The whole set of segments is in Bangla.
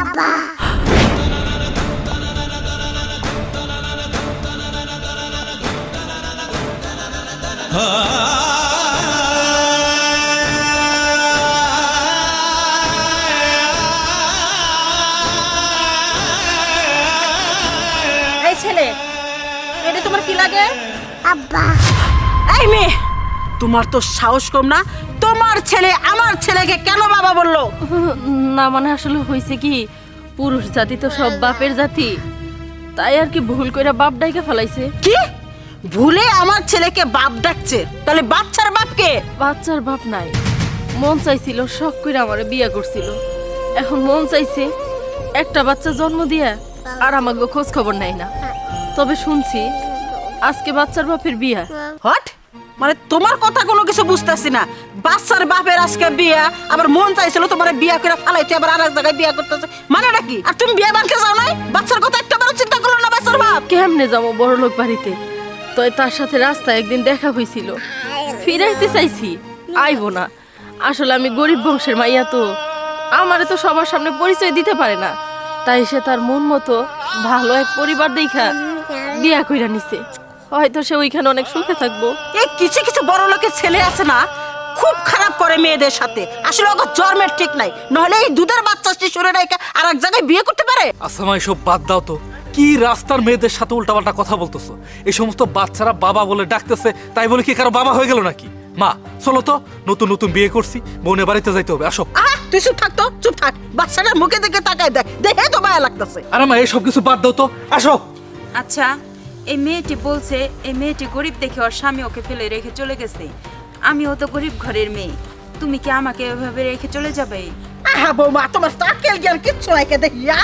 আব্বা এই ছেলে এটা তোমার কি লাগে? আব্বা এই মেয়ে তোমার তো সাহস কম না? তোমার ছেলে আমার ছেলেকে কেন বাবা বলল? না মানে আসলে হয়েছে কি পুরুষ জাতি তো সব বাপের জাতি। তাই আর কি ভুল করে বাপ ডাইকে ফেলাইছে? কি? ভুলে আমার ছেলেকে বাপ ডাকছে? তাহলে বাচ্চার বাপকে বাচ্চার বাপ নাই। মন চাইছিল শখ করে আমারে বিয়ে করছিল। এখন মন চাইছে একটা বাচ্চা জন্ম দিয়ে আর আমাকে খোঁজ খবর নাই না। তবে শুনছি আজকে বাচ্চার বাপের বিয়া। হট! মানে তোমার কথা কোনো কিছু বুঝতেছি না। বাচ্চার বাপের আজকে বিয়া, আবার মন চাইছিল তোমার বিয়া করে ফালাইতে, আবার আর এক জায়গায় বিয়া করতেছে। মানে নাকি আর তুমি বিয়া বানকে যাও নাই? বাচ্চার কথা একটা বারো চিন্তা করল না বাচ্চার বাপ? কেমনে যাব বড় লোক বাড়িতে? তো তার সাথে রাস্তায় একদিন দেখা হয়েছিল ফিরাইতে চাইছি, আইবো না। আসলে আমি গরিব বংশের মাইয়া তো। আমারে তো সবার সামনে পরিচয় দিতে পারে না। তাই সে তার মন মতো ভালো এক পরিবার দেখা বিয়া কইরা নিছে। হয়তো সে ওইখানে অনেক সুখে থাকব। এই কিছু কিছু বড় লোকের ছেলে আছে না খুব খারাপ করে মেয়েদের সাথে। আসলে ওকে জন্মের ঠিক নাই নহলে এই দুধের বাচ্চা শিশুরে রেখে আর এক জায়গায় বিয়ে করতে পারে? আসামা এসব বাদ দাও তো। কি রাস্তার মেয়েদের সাথে উল্টাপাল্টা কথা বলতেছো? এই সমস্ত বাচ্চারা বাবা বলে ডাকতেছে তাই বলে কি কারও বাবা হয়ে গেল নাকি? মা চলো তো নতুন নতুন বিয়ে করছি বোনের বাড়িতে যাইতে হবে আসো। আহ তুই চুপ থাক তো চুপ থাক। বাচ্চাটার মুখে দিকে তাকায় দেখ দেখে তো মায়া লাগতেছে। আরে মা এইসব কিছু বাদ দাও তো আসো। আচ্ছা। এই মেয়েটি বলছে এই মেয়েটি গরিব দেখে ওর স্বামী ওকে ফেলে রেখে চলে গেছে। আমিও তো গরিব ঘরের মেয়ে। তুমি কি আমাকে এভাবে রেখে চলে যাবে? আহা বৌমা তোমার তো আক্কেল জ্ঞান কিচ্ছু নাই কে দেখিয়া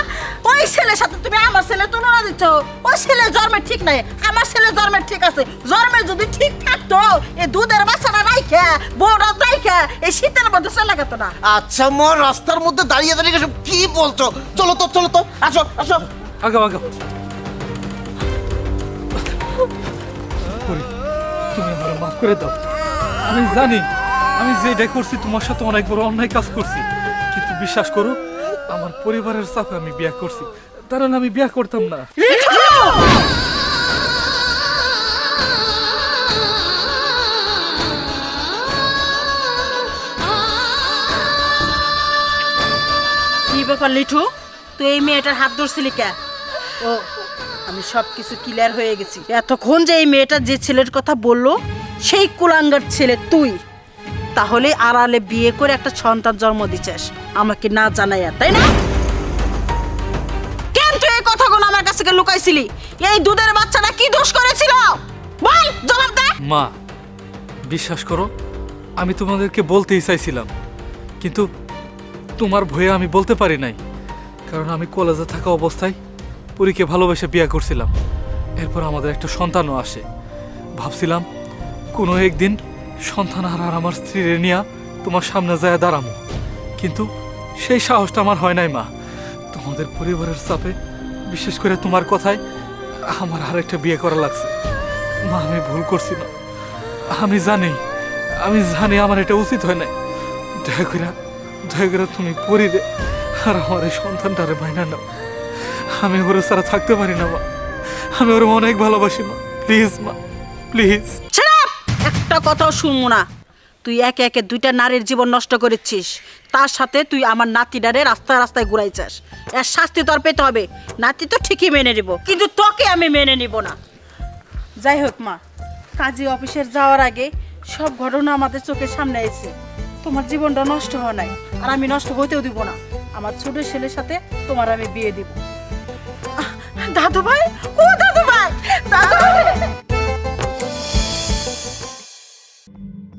ওই ছেলের সাথে তুমি আমার ছেলে তুলনা দিচ্ছ? ওই ছেলে জন্মের ঠিক নাই আমার ছেলে জন্মের ঠিক আছে। জন্মের যদি ঠিক থাকতো এই দুধের বাচ্চাটা রাইখে বউরা রাইখে এই শীতের মধ্যে চলে গেত না। আচ্ছা মা রাস্তার মধ্যে দাঁড়িয়ে দাঁড়িয়ে সব কি বলছো? চলো তো চলো তো আসো আসো। আগাও আগাও তুমি আমার মাফ করে দাও। আমি জানি, আমি যে যেটা করছি, তোমার সাথে অনেক বড় অন্যায় কাজ করছি। কিন্তু বিশ্বাস করো, আমার পরিবারের চাপে আমি বিয়ে করছি। কারণ আমি বিয়ে করতাম না। কি ব্যাপার লিঠু তুই এই মেয়েটার হাত ধরছিলি কে? ও আমি সব কিছু ক্লিয়ার হয়ে গেছি। এতক্ষণ যে এই মেয়েটা যে ছেলের কথা বলল, সেই কুলাঙ্গার ছেলে তুই। তাহলে আড়ালে বিয়ে করে একটা সন্তান জন্ম দিচ্ছিস। আমাকে না জানাইয়া, তাই না? কেন তুই এই কথাগুলো আমার কাছ থেকে লুকাইছিলি? এই দুধের বাচ্চাটা কি দোষ করেছিল? বল, জবাব দে। মা, বিশ্বাস করো, আমি তোমাদেরকে বলতেই চাইছিলাম। কিন্তু তোমার ভয়ে আমি বলতে পারি নাই। কারণ আমি কলেজে থাকা অবস্থায় পুরীকে ভালোবেসে বিয়ে করছিলাম। এরপর আমাদের একটা সন্তানও আসে। ভাবছিলাম, কোনো একদিন সন্তান আর আর আমার স্ত্রী নিয়ে তোমার সামনে যায় দাঁড়ামো। কিন্তু সেই সাহসটা আমার হয় নাই মা। তোমাদের পরিবারের চাপে, বিশেষ করে তোমার কথায় আমার আর একটা বিয়ে করা লাগছে। মা, আমি ভুল করছি না আমি জানি আমি জানি আমার এটা উচিত হয় নাই। দয়া করে দয়া করে তুমি পরিরে আর আমার এই সন্তানটারে বাইনা নাও। আমি ওরে ছাড়া থাকতে পারি না, মা। আমি ওর অনেক ভালোবাসি, মা। প্লিজ মা। প্লিজ। একটা কথাও শুনব না। তুই একে একে দুইটা নারীর জীবন নষ্ট করেছিস। তার সাথে তুই আমার নাতিটারে রাস্তায় রাস্তায় ঘুরাইছিস। এর শাস্তি তোর পেতে হবে। নাতি তো ঠিকই মেনে নিব, কিন্তু তোকে আমি মেনে নিব না। যাই হোক, মা, কাজী অফিসের যাওয়ার আগে সব ঘটনা আমাদের চোখের সামনে এসে তোমার জীবনটা নষ্ট হওয়া নাই, আর আমি নষ্ট হতেও দিব না। আমার ছোট ছেলের সাথে তোমার আমি বিয়ে দিব। দাদু ভাই ও দাদু ভাই দাদু ভাই